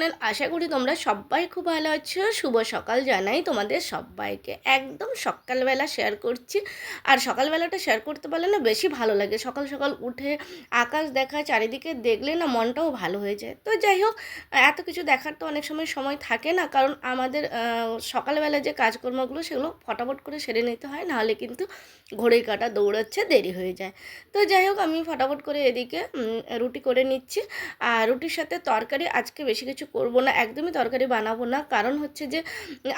Channel. আশা করি তোমরা সবাই খুব ভালো আছো। শুভ সকাল জানাই তোমাদের সবাইকে। একদম সকালবেলা শেয়ার করছি। আর সকালবেলাটা শেয়ার করতে পারলে না বেশি ভালো লাগে। সকাল সকাল উঠে আকাশ দেখা, চারিদিকে দেখলে না মনটাও ভালো হয়ে যায়। তো যাই হোক, এত কিছু দেখার তো অনেক সময় সময় থাকে না। কারণ আমাদের সকালবেলা যে কাজকর্মগুলো সেগুলো ফটাফট করে সেরে নিতে হয়। নাহলে কিন্তু ঘড়ির কাটা দৌড়াচ্ছে, দেরি হয়ে যায়। তো যাই হোক, আমি ফটাফট করে এদিকে রুটি করে নিচ্ছি। আর রুটির সাথে তরকারি, আজকে বেশি কিছু করব না, একদমই তরকারি বানাবো না। কারণ হচ্ছে যে,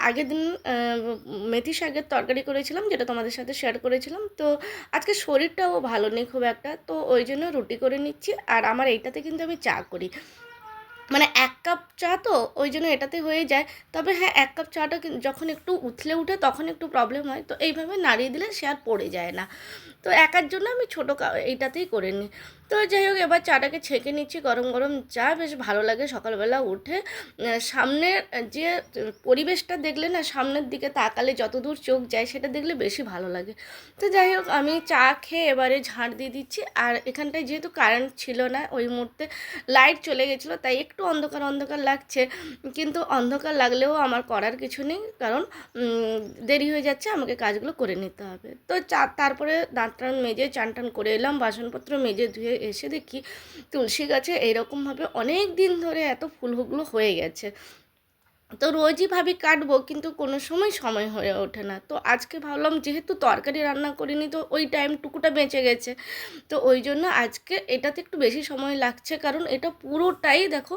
আগের দিন মেথি শাকের তরকারি করেছিলাম, যেটা তোমাদের সাথে শেয়ার করেছিলাম। তো আজকে শরীরটাও ভালো নেই খুব একটা, তো ওই জন্য রুটি করে নিচ্ছি। আর আমার এইটাতে কিন্তু আমি চা করি। মানে এক কাপ চা তো ওই জন্য এটাতে হয়ে যায়। তবে হ্যাঁ এক কাপ চাটা যখন একটু উথলে উঠে তখন একটু প্রবলেম হয়। তো এইভাবে নাড়িয়ে দিলে সে আর পড়ে যায় না। তো একার জন্য আমি ছোটো এইটাতেই করে নিই তো যাই হোক, এবার চাটাকে ছেঁকে নিচ্ছি, গরম গরম চা, বেশ ভালো লাগে সকালবেলা উঠে। সামনের যে পরিবেশটা দেখলে না, সামনের দিকে তাকালে যতদূর চোখ যায় সেটা দেখলে বেশি ভালো লাগে। তো যাই হোক, আমি চা খেয়ে এবারে ঝাড় দিয়ে দিচ্ছি। আর এখানটায় যেহেতু কারেন্ট ছিল না, ওই মুহূর্তে লাইট চলে গেছিল, তাই একটু অন্ধকার অন্ধকার লাগছে। কিন্তু অন্ধকার লাগলেও আমার করার কিছু নেই, কারণ দেরি হয়ে যাচ্ছে, আমাকে কাজগুলো করে নিতে হবে। তো চা, তারপরে দাঁত টান মেজে, চান টান করে এলাম, বাসনপত্র মেজে ধুয়ে এসে দেখি তুলসী গাছে এরকমভাবে অনেক দিন ধরে এত ফুলগুলো হয়ে গেছে। তো রোজই ভাবি কাটবো, কিন্তু কোনো সময় সময় হয়ে ওঠে না। তো আজকে ভাবলাম যেহেতু তরকারি রান্না করিনি, তো ওই টাইমটুকুটা বেঁচে গেছে। তো ওই জন্য আজকে এটাতে একটু বেশি সময় লাগছে, কারণ এটা পুরোটাই দেখো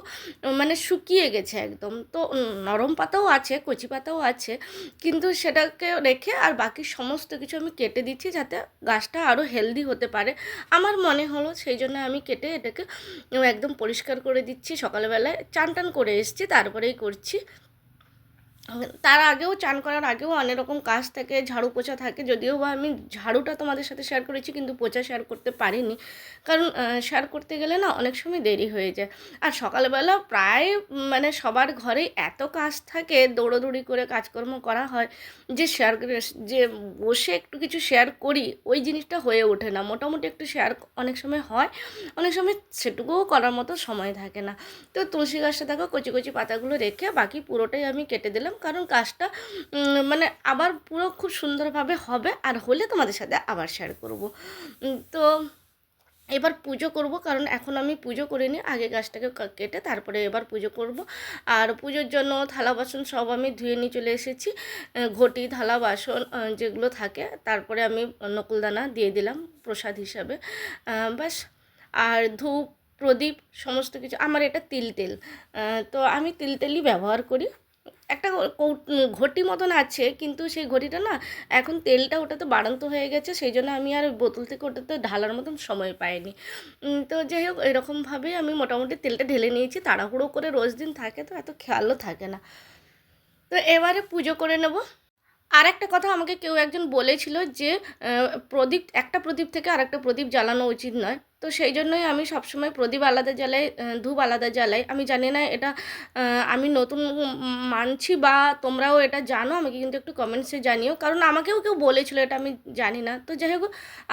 মানে শুকিয়ে গেছে একদম। তো নরম পাতাও আছে, কচি পাতাও আছে, কিন্তু সেটাকে রেখে আর বাকি সমস্ত কিছু আমি কেটে দিচ্ছি যাতে গাছটা আরও হেলদি হতে পারে। আমার মনে হলো সেই জন্য আমি কেটে এটাকে একদম পরিষ্কার করে দিচ্ছি। সকালবেলায় চান টান করে এসেছি, তারপরেই করছি। তার আগেও চান করার আগেও অনেক রকম কাজ থাকে, ঝাড়ু পোছা থাকে। যদিও বা আমি ঝাড়ুটা তোমাদের সাথে শেয়ার করেছি, কিন্তু পোছা শেয়ার করতে পারিনি। কারণ শেয়ার করতে গেলে না অনেক সময় দেরি হয়ে যায়। আর সকালবেলা প্রায় মানে সবার ঘরেই এত কাজ থাকে, দৌড়োদৌড়ি করে কাজকর্ম করা হয় যে শেয়ার যে বসে একটু কিছু শেয়ার করি, ওই জিনিসটা হয়ে ওঠে না। মোটামুটি একটু শেয়ার অনেক সময় হয়, অনেক সময় সেটুকুও করার মতো সময় থাকে না। তো তুলসী গাছটা দেখো, কচি কচি পাতাগুলো রেখে বাকি পুরোটাই আমি কেটে দিলাম। কারণ উম, মানে আবার পুরো খুব সুন্দরভাবে হবে আর হলে তোমাদের সাথে আবার শেয়ার করব। তো এবার পুজো করব কারণ এখন আমি পুজো করিনি আগে গাছটাকে কেটে তারপরে এবার পুজো করব। আর পুজোর জন্য থালা বাসন সব আমি ধুয়ে নিয়ে চলে এসেছি। ঘটি থালা বাসন যেগুলো থাকে তারপরে আমি নকুলদানা দিয়ে দিলাম প্রসাদ হিসাবে। ব্যাস। আর ধূপ প্রদীপ সমস্ত কিছু আমার এটা তিল তেল। তো আমি তিল তেলই ব্যবহার করি। একটা ঘটি মতন আছে, কিন্তু সেই ঘটিটা না এখন তেলটা ওটাতে বাড়ন্ত হয়ে গেছে, সেই জন্য আমি আর বোতল থেকে ওটাতে ঢালার মতন সময় পাইনি। তো যাই হোক এরকমভাবেই আমি মোটামুটি তেলটা ঢেলে নিয়েছি, তাড়াহুড়ো করে রোজ দিন থাকে তো, এত খেয়ালও থাকে না। তো এবারে পুজো করে নেব। আর একটা কথা আমাকে কেউ একজন বলেছিল যে প্রদীপ, একটা প্রদীপ থেকে আরেকটা প্রদীপ জ্বালানো উচিত নয়। তো সেই জন্যই আমি সবসময় প্রদীপ আলাদা জ্বালাই ধূপ আলাদা জ্বালাই। আমি জানি না এটা আমি নতুন মানছি বা তোমরাও এটা জানো, আমাকে কিন্তু একটু কমেন্টসে জানিও। কারণ আমাকেও কেউ বলেছিল এটা, আমি জানি না। তো যাই হোক,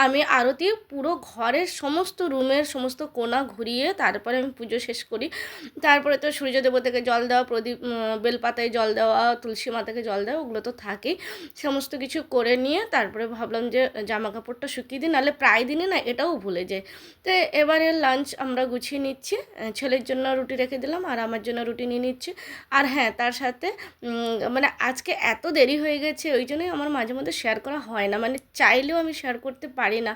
আমি আরতি পুরো ঘরের সমস্ত রুমের সমস্ত কোনা ঘুরিয়ে তারপরে আমি পুজো শেষ করি। তারপরে তো সূর্য দেবতাকে জল দেওয়া, প্রদীপ বেলপাতায় জল দেওয়া, তুলসী মাতাকে জল দেওয়া, ওগুলো তো থাকেই। সমস্ত কিছু করে নিয়ে তারপরে ভাবলাম যে জামা কাপড়টা শুকিয়ে দিই, নাহলে প্রায় দিনই না, এটাও ভুলে যাই। তো এবারে লাঞ্চ আমরা গুছিয়ে নিচ্ছি। ছেলের জন্য রুটি রেখে দিলাম আর আমার জন্য রুটি নিয়ে নিচ্ছি। আর হ্যাঁ তার সাথে মানে আজকে এত দেরি হয়ে গেছে, ওই জন্যই আমার মাঝে মধ্যে শেয়ার করা হয় না। মানে চাইলেও আমি শেয়ার করতে পারি না।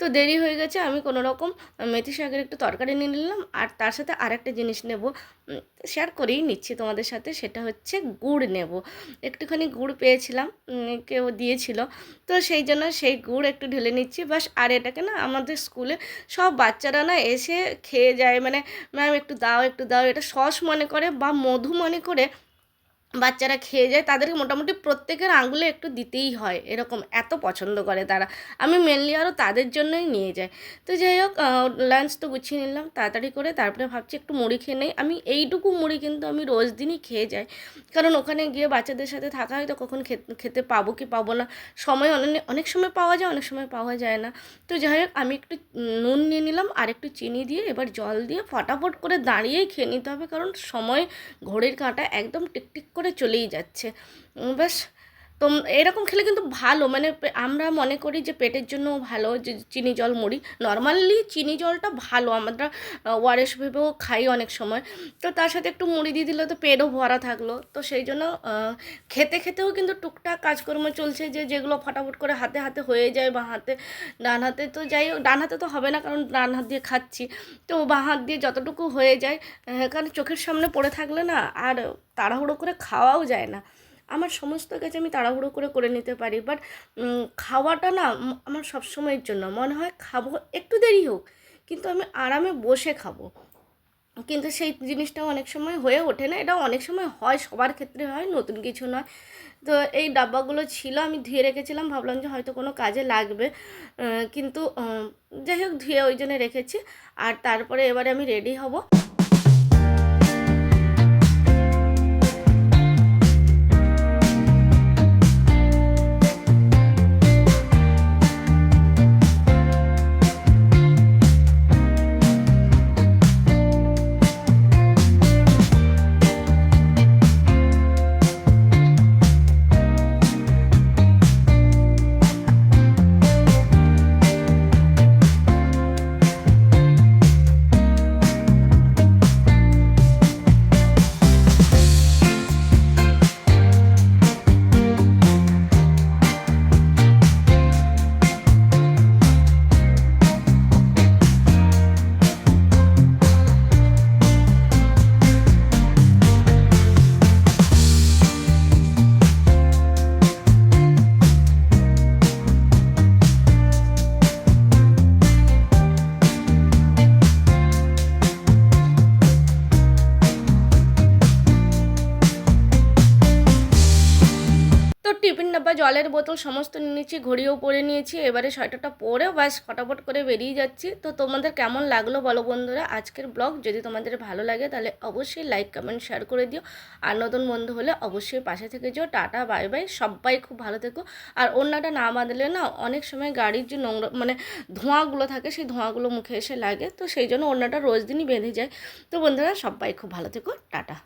তো দেরি হয়ে গেছে, আমি কোনো রকম মেথি শাকের একটু তরকারি নিয়ে নিলাম। আর তার সাথে আরেকটা জিনিস নেব শেয়ার করেই নিচ্ছি তোমাদের সাথে, সেটা হচ্ছে গুড় নেব। একটুখানি গুড় পেয়েছিলাম কেউ দিয়েছিল। তো সেই জন্য সেই গুড় একটু ঢেলে নিচ্ছি। বাস, আর এটাকে না আমাদের স্কুলে সব বাচ্চারা না এসে খেয়ে যায় মানে ম্যাম, একটু দাও একটু দাও। এটা সস মনে করে বা মধু মনে করে বাচ্চারা খেয়ে যায়, তাদেরকে মোটামুটি প্রত্যেকের আঙুলে একটু দিতেই হয়, এরকম এত পছন্দ করে তারা। আমি মেনলি আরও তাদের জন্যই নিয়ে যাই। তো যাই হোক লাঞ্চ তো গুছিয়ে নিলাম, তাড়াতাড়ি করে তারপরে ভাবছি একটু মুড়ি খেয়ে নেই। আমি এইটুকু মুড়ি কিন্তু আমি রোজ দিনই খেয়ে যাই। কারণ ওখানে গিয়ে বাচ্চাদের সাথে থাকা হয়তো কখন খেতে পাবো কি পাবো না, সময় অনেক অনেক সময় পাওয়া যায়, অনেক সময় পাওয়া যায় না। তো যাই হোক, আমি একটু নুন নিয়ে নিলাম, আর একটু চিনি দিয়ে এবার জল দিয়ে ফটাফট করে দাঁড়িয়েই খেয়ে নিতে হবে, কারণ সময় ঘড়ির কাঁটা একদম টিকটিক করে চলেই যাচ্ছে। ব্যাস তো এরকম খেলে কিন্তু ভালো। মানে আমরা মনে করি যে পেটের জন্য ভালো যে চিনি জল মুড়ি। নর্মালি চিনি জলটা ভালো আমরা ওয়ারেস ভেবেও খাই অনেক সময়। তো তার সাথে একটু মুড়ি দিয়ে দিলে তো পেটও ভরা থাকল। তো সেই জন্য খেতে খেতেও কিন্তু টুকটাক কাজকর্ম চলছে যে যেগুলো ফটাফট করে হাতে হাতে হয়ে যায় বা হাতে ডান হাতে তো যাই ডান হাতে তো হবে না কারণ ডান হাত দিয়ে খাচ্ছি। তো বাঁ হাত দিয়ে যতটুকু হয়ে যায় আহ, কারণ চোখের সামনে পড়ে থাকলে না আর তাড়াহুড়ো করে খাওয়াও যায় না। আমার সমস্ত কাজ আমি তাড়াহুড়ো করে করে নিতে পারি বাট খাওয়াটা না আমার সবসময়ের জন্য। মনে হয় খাব, একটু দেরি হোক, কিন্তু আমি আরামে বসে খাব। কিন্তু সেই জিনিসটাও অনেক সময় হয়ে ওঠে না এটা অনেক সময় হয়, সবার ক্ষেত্রে হয়, নতুন কিছু নয়। তো এই ডাব্বাগুলো ছিল, আমি ধুয়ে রেখেছিলাম, ভাবলাম যে হয়তো কোনো কাজে লাগবে কিন্তু যাই হোক ধুয়ে ওই জন্য রেখেছি, আর তারপরে এবারে আমি রেডি হব। ডাব্বা জলের বোতল সমস্ত নিয়ে নিয়েছি, ঘড়িও পরে নিয়েছি, এবারে সোয়েটারটা পরে বাস ফটাফট করে বেরিয়ে যাচ্ছি। তো তোমাদের কেমন লাগল বলো বন্ধুরা? আজকের ব্লগ যদি তোমাদের ভালো লাগে তাহলে অবশ্যই লাইক কমেন্ট শেয়ার করে দিও। আর নতুন বন্ধু হলে অবশ্যই পাশে থেকে যেও। টাটা বাই বাই সবাই খুব ভালো থেকো। আর অন্যটা না বাঁধলে না অনেক সময় গাড়ির যে নোংরা মানে ধোঁয়াগুলো থাকে সেই ধোঁয়াগুলো মুখে এসে লাগে। তো সেই জন্য অন্যটা রোজ দিনই বেঁধে যায়। তো বন্ধুরা সবাই খুব ভালো থেকো। টাটা।